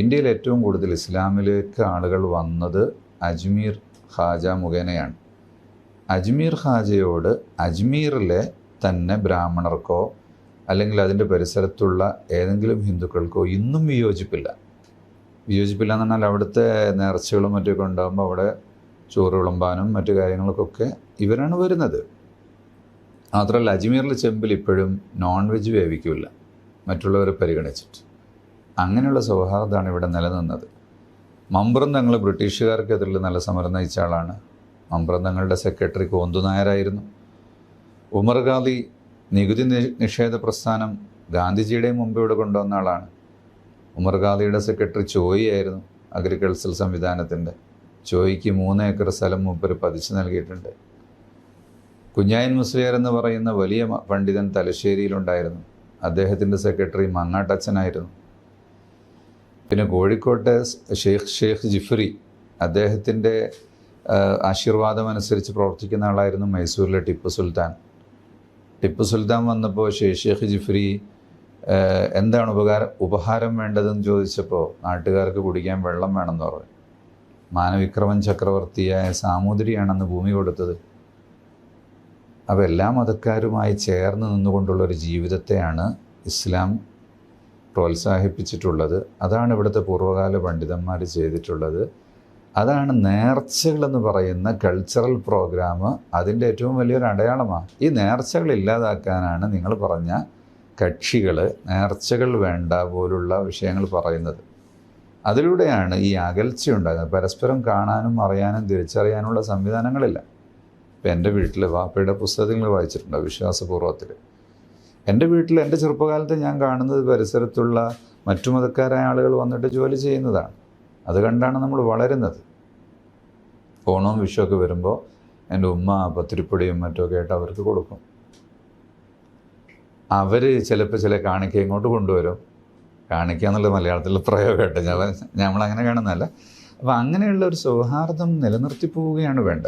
ഇന്ത്യയിൽ ഏറ്റവും കൂടുതൽ ഇസ്ലാമിലേക്ക് ആളുകൾ വന്നത് അജ്മീർ ഖാജ മുഖേനയാണ്. അജ്മീർ ഖാജയോട് അജ്മീറിലെ തന്നെ ബ്രാഹ്മണർക്കോ അല്ലെങ്കിൽ അതിന്റെ പരിസരത്തുള്ള ഏതെങ്കിലും ഹിന്ദുക്കൾക്കോ ഇന്നും വിയോജിപ്പില്ല. വിയോജിപ്പില്ല എന്ന് പറഞ്ഞാൽ അവിടുത്തെ നേർച്ചകളും മറ്റൊക്കെ ഉണ്ടാകുമ്പോൾ അവിടെ ചോറ് വിളമ്പാനും മറ്റു കാര്യങ്ങൾക്കൊക്കെ ഇവരാണ് വരുന്നത്. മാത്രമല്ല അജ്മീറിലെ ചെമ്പിൽ ഇപ്പോഴും നോൺ വെജ് വേവിക്കില്ല. മറ്റുള്ളവരെ പരിഗണിച്ചിട്ട്. അങ്ങനെയുള്ള സൗഹാർദ്ദമാണ് ഇവിടെ നിലനിന്നത്. മമ്പ്രം തങ്ങൾ ബ്രിട്ടീഷുകാർക്കെതിരിൽ നല്ല സമരം നയിച്ച ആളാണ്. മമ്പ്രം തങ്ങളുടെ സെക്രട്ടറി കോന്തു നായരായിരുന്നു. ഉമർ ഗാന്ധി നികുതി നിഷേധ പ്രസ്ഥാനം ഗാന്ധിജിയുടെ മുമ്പ് ഇവിടെ കൊണ്ടുവന്ന ആളാണ്. ഉമർ ഗാന്ധിയുടെ സെക്രട്ടറി ചോയി ആയിരുന്നു അഗ്രികൾച്ചർ സംവിധാനത്തിന്റെ ചോയ്ക്ക് മൂന്ന് ഏക്കർ സ്ഥലം മൂപ്പര് പതിച്ചു നൽകിയിട്ടുണ്ട്. കുഞ്ഞായൻ മുസ്ലിയാർ എന്ന് പറയുന്ന വലിയ പണ്ഡിതൻ തലശ്ശേരിയിലുണ്ടായിരുന്നു. അദ്ദേഹത്തിന്റെ സെക്രട്ടറി മങ്ങാട്ടച്ചനായിരുന്നു പിന്നെ കോഴിക്കോട്ടെ ഷെയ്ഖ് ഷെയ്ഖ് ജിഫ്രി അദ്ദേഹത്തിന്റെ ആശീർവാദം അനുസരിച്ച് പ്രവർത്തിക്കുന്ന ആളായിരുന്നു മൈസൂരിലെ ടിപ്പു സുൽത്താൻ. ടിപ്പു സുൽത്താൻ വന്നപ്പോൾ ഷെയ്ഖ് ജിഫ്രി എന്താണ് ഉപകാരം ഉപഹാരം വേണ്ടതെന്ന് ചോദിച്ചപ്പോൾ നാട്ടുകാർക്ക് കുടിക്കാൻ വെള്ളം വേണമെന്ന് പറഞ്ഞു. മാനവിക്രമൻ ചക്രവർത്തിയായ സാമൂതിരിയാണെന്ന് ഭൂമി കൊടുത്തത്. അപ്പോൾ എല്ലാ മതക്കാരുമായി ചേർന്ന് നിന്നുകൊണ്ടുള്ള ഒരു ജീവിതത്തെയാണ് ഇസ്ലാം പ്രോത്സാഹിപ്പിച്ചിട്ടുള്ളത് അതാണ് ഇവിടുത്തെ പൂർവകാല പണ്ഡിതന്മാർ ചെയ്തിട്ടുള്ളത്. അതാണ് നേർച്ചകളെന്ന് പറയുന്ന കൾച്ചറൽ പ്രോഗ്രാം അതിന്റെ ഏറ്റവും വലിയൊരു അടയാളമാണ്. ഈ നേർച്ചകൾ ഇല്ലാതാക്കാനാണ് നിങ്ങൾ പറഞ്ഞ കക്ഷികൾ നേർച്ചകൾ വേണ്ട പോലുള്ള വിഷയങ്ങൾ പറയുന്നത്. അതിലൂടെയാണ് ഈ അകൽച്ച ഉണ്ടാകുന്നത്. പരസ്പരം കാണാനും അറിയാനും തിരിച്ചറിയാനുള്ള സംവിധാനങ്ങളില്ല. ഇപ്പം എന്റെ വീട്ടിൽ വാപ്പയുടെ പുസ്തകങ്ങൾ വായിച്ചിട്ടുണ്ട് വിശ്വാസപൂർവത്തിൽ എന്റെ വീട്ടിൽ എന്റെ ചെറുപ്പകാലത്ത് ഞാൻ കാണുന്നത് പരിസരത്തുള്ള മറ്റു മതക്കാരായ ആളുകൾ വന്നിട്ട് ജോലി ചെയ്യുന്നതാണ്. അത് കണ്ടാണ് നമ്മൾ വളരുന്നത്. ഓണവും വിഷുവൊക്കെ വരുമ്പോൾ എന്റെ ഉമ്മ പത്തിരിപ്പൊടിയും മറ്റുമൊക്കെ ആയിട്ട് അവർക്ക് കൊടുക്കും. അവർ ചിലപ്പോൾ ചില കാണിക്ക ഇങ്ങോട്ട് കൊണ്ടുവരും. കാണിക്കുക എന്നുള്ള മലയാളത്തിലുള്ള പ്രയോഗമായിട്ട് ഞാൻ നമ്മളങ്ങനെ കാണുന്നതല്ല. അപ്പോൾ അങ്ങനെയുള്ള ഒരു സൗഹാർദ്ദം നിലനിർത്തി പോവുകയാണ് വേണ്ടത്.